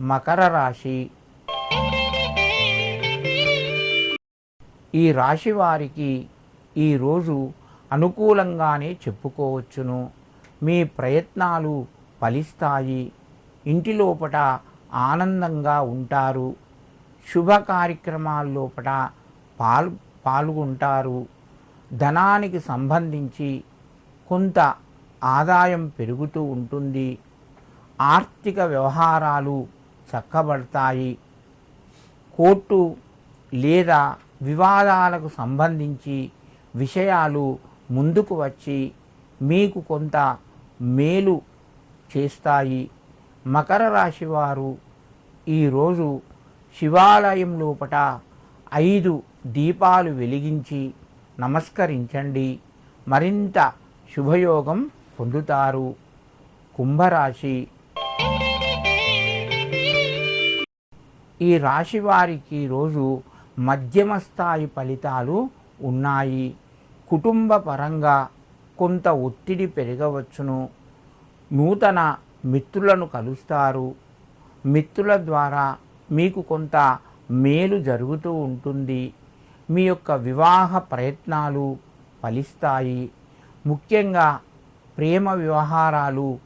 మకర రాశి. ఈ రాశి వారికి ఈరోజు అనుకూలంగానే చెప్పుకోవచ్చును. మీ ప్రయత్నాలు ఫలిస్తాయి. ఇంటి లోపట ఆనందంగా ఉంటారు. శుభ కార్యక్రమాల్లోపట పాల్ పాల్గొంటారు. ధనానికి సంబంధించి కొంత ఆదాయం పెరుగుతూ ఉంటుంది. ఆర్థిక వ్యవహారాలు చక్కబడతాయి. కోర్టు లేదా వివాదాలకు సంబంధించి విషయాలు ముందుకు వచ్చి మీకు కొంత మేలు చేస్తాయి. మకర రాశి వారు ఈరోజు శివాలయం లోపట ఐదు దీపాలు వెలిగించి నమస్కరించండి. మరింత శుభయోగం పొందుతారు. కుంభరాశి ఈ రాశి వారికి రోజు మధ్యమ స్థాయి ఫలితాలు ఉన్నాయి. కుటుంబ పరంగా కొంత ఒత్తిడి పెరగవచ్చును. నూతన మిత్రులను కలుస్తారు. మిత్రుల ద్వారా మీకు కొంత మేలు జరుగుతూ ఉంటుంది. మీ యొక్క వివాహ ప్రయత్నాలు ఫలిస్తాయి. ముఖ్యంగా ప్రేమ వ్యవహారాలు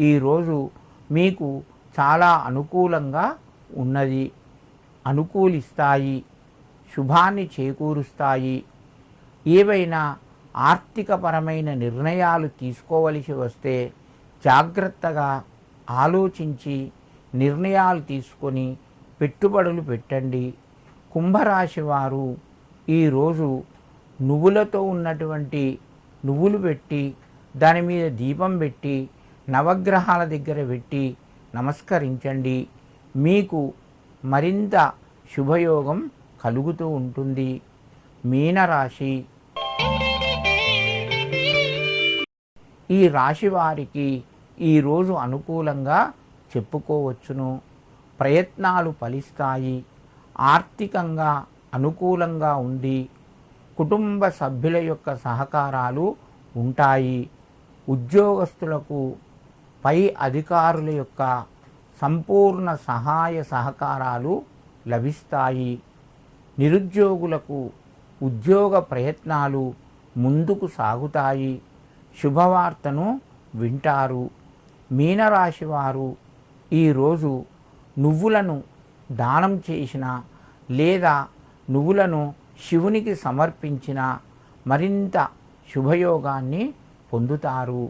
ఈరోజు మీకు చాలా అనుకూలంగా ఉన్నది. అనుకూలిస్తాయి శుభాన్ని చేకూరుస్తాయి. ఏవైనా ఆర్థికపరమైన నిర్ణయాలు తీసుకోవలసి వస్తే జాగ్రత్తగా ఆలోచించి నిర్ణయాలు తీసుకొని పెట్టుబడులు పెట్టండి. కుంభరాశి వారు ఈరోజు నువ్వులతో ఉన్నటువంటి నువ్వులు పెట్టి దాని మీద దీపం పెట్టి నవగ్రహాల దగ్గర పెట్టి నమస్కరించండి. మీకు మరింత శుభయోగం కలుగుతూ ఉంటుంది. మీనరాశి. ఈ రాశి వారికి ఈరోజు అనుకూలంగా చెప్పుకోవచ్చును. ప్రయత్నాలు ఫలిస్తాయి. ఆర్థికంగా అనుకూలంగా ఉంది కుటుంబ సభ్యుల యొక్క సహకారాలు ఉంటాయి. ఉద్యోగస్తులకు పై అధికారుల యొక్క సంపూర్ణ సహాయ సహకారాలు లభిస్తాయి. నిరుద్యోగులకు ఉద్యోగ ప్రయత్నాలు ముందుకు సాగుతాయి. శుభవార్తను వింటారు. మీనరాశి వారు ఈరోజు నువ్వులను దానం చేసిన లేదా నువ్వులను శివునికి సమర్పించిన మరింత శుభయోగాన్ని పొందుతారు.